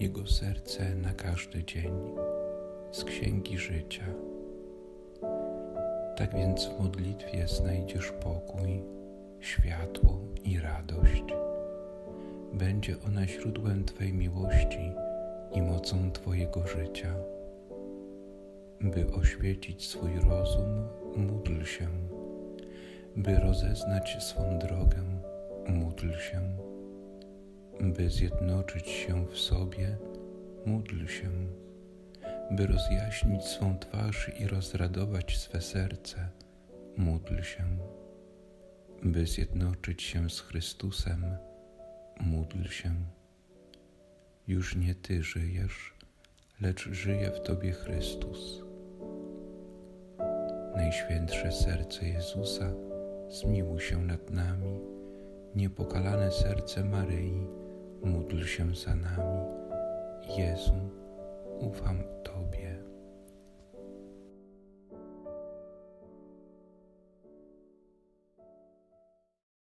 Jego serce na każdy dzień z Księgi Życia. Tak więc w modlitwie znajdziesz pokój, światło i radość. Będzie ona źródłem Twej miłości i mocą Twojego życia. By oświecić swój rozum, módl się. By rozeznać swą drogę, módl się. By zjednoczyć się w sobie, módl się. By rozjaśnić swą twarz i rozradować swe serce, módl się. By zjednoczyć się z Chrystusem, módl się. Już nie Ty żyjesz, lecz żyje w Tobie Chrystus. Najświętsze serce Jezusa, zmiłuj się nad nami. Niepokalane serce Maryi, módl się za nami. Jezu, ufam Tobie.